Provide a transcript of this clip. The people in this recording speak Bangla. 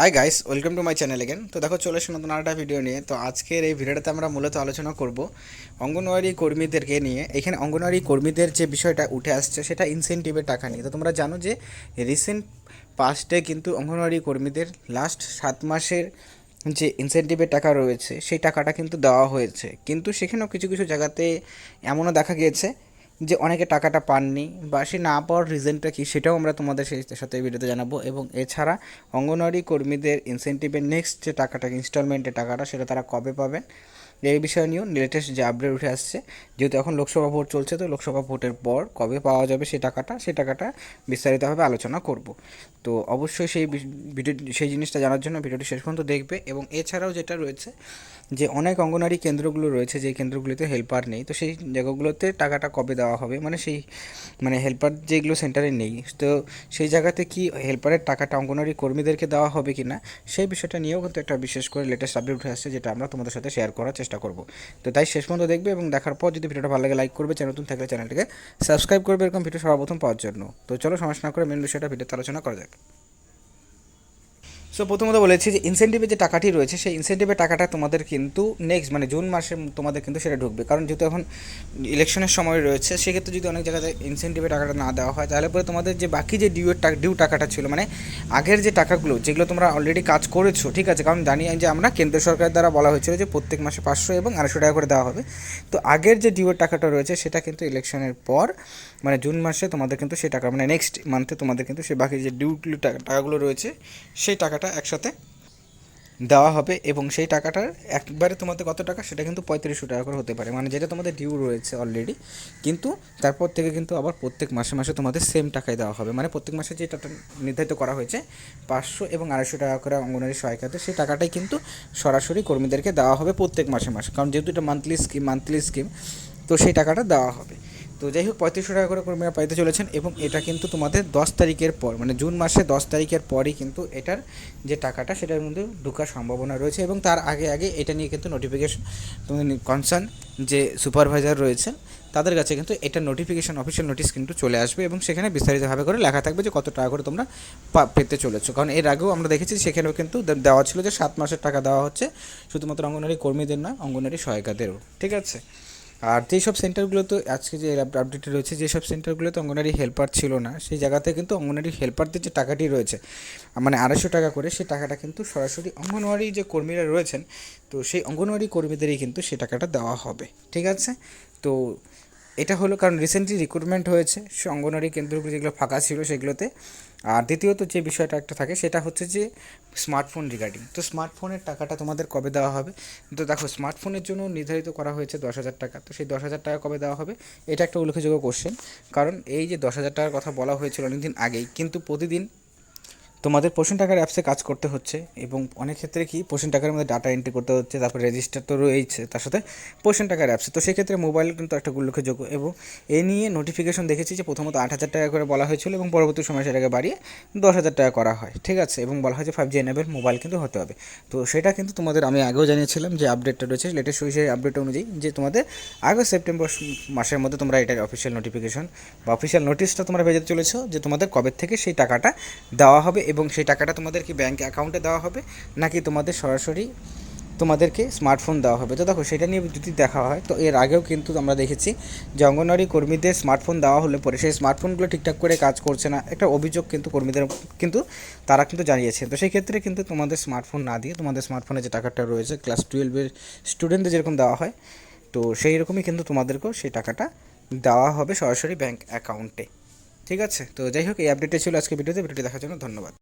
Hi guys welcome to my channel again তো দেখো, চলে এসে নতুন আরেকটা ভিডিও নিয়ে। তো আজকের এই ভিডিওটাতে আমরা মূলত আলোচনা করব অঙ্গনওয়াড়ি কর্মীদেরকে নিয়ে। এখানে অঙ্গনওয়াড়ি কর্মীদের যে বিষয়টা উঠে আসছে, সেটা ইনসেন্টিভের টাকা নিয়ে। তো তোমরা জানো যে রিসেন্ট পাস্টে কিন্তু অঙ্গনওয়াড়ি কর্মীদের লাস্ট সাত মাসের যে ইনসেন্টিভের টাকা রয়েছে, সেই টাকাটা কিন্তু দেওয়া হয়েছে। কিন্তু সেখানেও কিছু কিছু জায়গাতে এমনও দেখা গিয়েছে যে অনেকে টাকাটা পাননি বা সে না পাওয়ার রিজনটা কী সেটাও আমরা তোমাদের সেই সাথে ভিডিওতে জানাব। এবং এছাড়া অঙ্গনওয়াড়ি কর্মীদের ইনসেন্টিভের নেক্সট যে টাকাটা ইনস্টলমেন্টের টাকাটা, সেটা তারা কবে পাবেন? এই বিষয় নিয়েও লেটেস্ট যে আপডেট উঠে আসছে, যেহেতু এখন লোকসভা ভোট চলছে, তো লোকসভা ভোটের পর কবে পাওয়া যাবে সেই টাকাটা সেই টাকাটা বিস্তারিতভাবে আলোচনা করব। তো অবশ্যই সেই ভিডিও, সেই জিনিসটা জানার জন্য ভিডিওটি শেষ পর্যন্ত দেখবে এবং এছাড়াও যেটা রয়েছে যে অনেক অঙ্গনারী কেন্দ্রগুলো রয়েছে, যে কেন্দ্রগুলিতে হেল্পার নেই, তো সেই জায়গাগুলোতে টাকাটা কবে দেওয়া হবে মানে সেই মানে হেল্পার যেগুলো সেন্টারে নেই, তো সেই জায়গাতে কি হেল্পারের টাকাটা অঙ্গনারী কর্মীদেরকে দেওয়া হবে কি না সেই বিষয়টা নিয়েও কিন্তু একটা বিশেষ করে লেটেস্ট আপডেট উঠে আসছে, যেটা আমরা তোমাদের সাথে শেয়ার করার চেষ্টা করব। তো তাই শেষ পর্যন্ত দেখবে এবং দেখার পর যদি ভিডিওটা ভালো লাগে লাইক করবে, চ্যানেল নতুন থাকলে চ্যানেলটিকে সাবস্ক্রাইব করবে, এরকম ভিডিও সর্বপ্রথম পাওয়ার জন্য। তো চলো সমস্যা না করে মেন বিষয়টা ভিডিওতে আলোচনা করা যাক। সো প্রথমত বলেছি যে ইনসেন্টিভের যে টাকাটি রয়েছে, সেই ইনসেন্টিভের টাকাটা তোমাদের কিন্তু নেক্সট মানে জুন মাসে তোমাদের কিন্তু সেটা ঢুকবে। কারণ যেহেতু এখন ইলেকশনের সময় রয়েছে, সেক্ষেত্রে যদি অনেক জায়গাতে ইনসেন্টিভের টাকাটা না দেওয়া হয়, তাহলে পরে তোমাদের যে বাকি যে টাকা ডিউ টাকাটা ছিল মানে আগের যে টাকাগুলো, যেগুলো তোমরা অলরেডি কাজ করেছ, ঠিক আছে? কারণ জানি যে আমরা কেন্দ্র সরকার দ্বারা বলা হয়েছিল যে প্রত্যেক মাসে পাঁচশো এবং আড়াইশো টাকা করে দেওয়া হবে। তো আগের যে ডিউয়ের টাকাটা রয়েছে, সেটা কিন্তু ইলেকশনের পর মানে জুন মাসে তোমাদের কিন্তু সেই টাকা মানে নেক্সট মান্থে তোমাদের কিন্তু সেই বাকি যে টাকা টাকাগুলো রয়েছে, সেই টাকাটা একসাথে দেওয়া হবে এবং সেই টাকাটার একবারে তোমাদের কত টাকা সেটা কিন্তু পঁয়ত্রিশশো টাকা করে হতে পারে। মানে যেটা তোমাদের ডিউ রয়েছে অলরেডি কিন্তু তারপর থেকে কিন্তু আবার প্রত্যেক মাসে মাসে তোমাদের সেম টাকায় দেওয়া হবে। মানে প্রত্যেক মাসে যে টাকা নির্ধারিত করা হয়েছে, পাঁচশো এবং আড়াইশো টাকা করে অঙ্গনারী সহায়িকাতে সেই টাকাটাই কিন্তু সরাসরি কর্মীদেরকে দেওয়া হবে প্রত্যেক মাসে মাসে। কারণ যেহেতু এটা মান্থলি স্কিম মান্থলি স্কিম তো সেই টাকাটা দেওয়া হবে। তো যাই হোক, পঁয়ত্রিশশো টাকা করে কর্মীরা পাইতে চলেছেন এবং এটা কিন্তু তোমাদের দশ তারিখের পর মানে জুন মাসে দশ তারিখের পরই কিন্তু এটার যে টাকাটা, সেটার মধ্যে ঢোকার সম্ভাবনা রয়েছে এবং তার আগে আগে এটা নিয়ে কিন্তু নোটিফিকেশন তোমাদের কনসার্ন যে সুপারভাইজার রয়েছে, তাদের কাছে কিন্তু এটা নোটিফিকেশন অফিসিয়াল নোটিশ কিন্তু চলে আসবে এবং সেখানে বিস্তারিতভাবে করে লেখা থাকবে যে কত টাকা করে তোমরা পেতে চলেছো। কারণ এর আগেও আমরা দেখেছি সেখানেও কিন্তু দেওয়া ছিল যে সাত মাসের টাকা দেওয়া হচ্ছে, শুধুমাত্র অঙ্গনারী কর্মীদের না অঙ্গনারী সহায়িকাদেরও। ঠিক আছে? আর যেসব সেন্টারগুলোতে আজকে যে আপডেটে রয়েছে যেসব সেন্টারগুলোতে অঙ্গনারী হেল্পার ছিল না, সেই জায়গাতে কিন্তু অঙ্গনারী হেল্পারদের যে টাকাটি রয়েছে মানে আড়াইশো টাকা করে, সেই টাকাটা কিন্তু সরাসরি অঙ্গনওয়াড়ি যে কর্মীরা রয়েছেন, তো সেই অঙ্গনওয়াড়ি কর্মীদেরই কিন্তু সে টাকাটা দেওয়া হবে। ঠিক আছে? তো এটা হলো কারণ রিসেন্টলি রিক্রুটমেন্ট হয়েছে, অঙ্গনওয়াড়ি কেন্দ্রগুলো যেগুলো ফাঁকা ছিল সেগুলোতে। আর দ্বিতীয়ত যে বিষয়টা একটা থাকে, সেটা হচ্ছে যে স্মার্টফোন রিগার্ডিং তো স্মার্টফোনের টাকাটা তোমাদের কবে দেওয়া হবে? তো দেখো স্মার্টফোনের জন্য নির্ধারিত করা হয়েছে দশ হাজার টাকা। তো সেই দশ হাজার টাকা কবে দেওয়া হবে? এটা একটা উল্লেখযোগ্য কোশ্চেন কারণ এই যে দশ হাজার টাকার কথা বলা হয়েছিল অনেকদিন আগেই, কিন্তু প্রতিদিন তোমাদের পোষণ টাকার অ্যাপসে কাজ করতে হচ্ছে এবং অনেক ক্ষেত্রে কি পোষণ টাকার মধ্যে ডাটা এন্ট্রি করতে হচ্ছে, তারপর রেজিস্টার তো রয়েছে তার সাথে পোষণ টাকার অ্যাপসে তো সেক্ষেত্রে মোবাইল কিন্তু একটা উল্লেখযোগ্য এবং এ নিয়ে নোটিফিকেশন দেখেছি যে প্রথমত আট হাজার টাকা করে বলা হয়েছিল এবং পরবর্তী সময় সেটাকে বাড়িয়ে দশ হাজার টাকা করা হয়, ঠিক আছে? এবং বলা হয় যে ফাইভ জি এনেবেল মোবাইল কিন্তু হতে হবে। তো সেটা কিন্তু তোমাদের আমি আগেও জানিয়েছিলাম যে আপডেটটা রয়েছে লেটেস্ট সেই আপডেট অনুযায়ী যে তোমাদের আগস্ট, সেপ্টেম্বর মাসের মধ্যে তোমরা এটার অফিসিয়াল নোটিফিকেশন বা অফিসিয়াল নোটিশটা তোমরা ভেজে চলেছো যে তোমাদের কবে থেকে সেই টাকাটা দেওয়া হবে এবং সেই টাকাটা তোমাদেরকে ব্যাঙ্ক অ্যাকাউন্টে দেওয়া হবে, নাকি তোমাদের সরাসরি তোমাদেরকে স্মার্টফোন দেওয়া হবে। তো দেখো, সেটা নিয়ে যদি দেখা হয়, তো এর আগেও কিন্তু আমরা দেখেছি যে অঙ্গনওয়াড়ি কর্মীদের স্মার্টফোন দেওয়া হলে পরে সেই স্মার্টফোনগুলো ঠিকঠাক করে কাজ করছে না, একটা অভিযোগ কিন্তু কর্মীদের, কিন্তু তারা কিন্তু জানিয়েছে। তো সেই ক্ষেত্রে কিন্তু তোমাদের স্মার্টফোন না দিয়ে তোমাদের স্মার্টফোনে যে টাকাটা রয়েছে ক্লাস টুয়েলভের স্টুডেন্টদের যেরকম দেওয়া হয়, তো সেই রকমই কিন্তু তোমাদেরকেও সেই টাকাটা দেওয়া হবে সরাসরি ব্যাঙ্ক অ্যাকাউন্টে ঠিক আছে? তো যাই হোক, এই আপডেটে ছিল আজকে ভিডিওতে। ভিডিওটি দেখার জন্য ধন্যবাদ।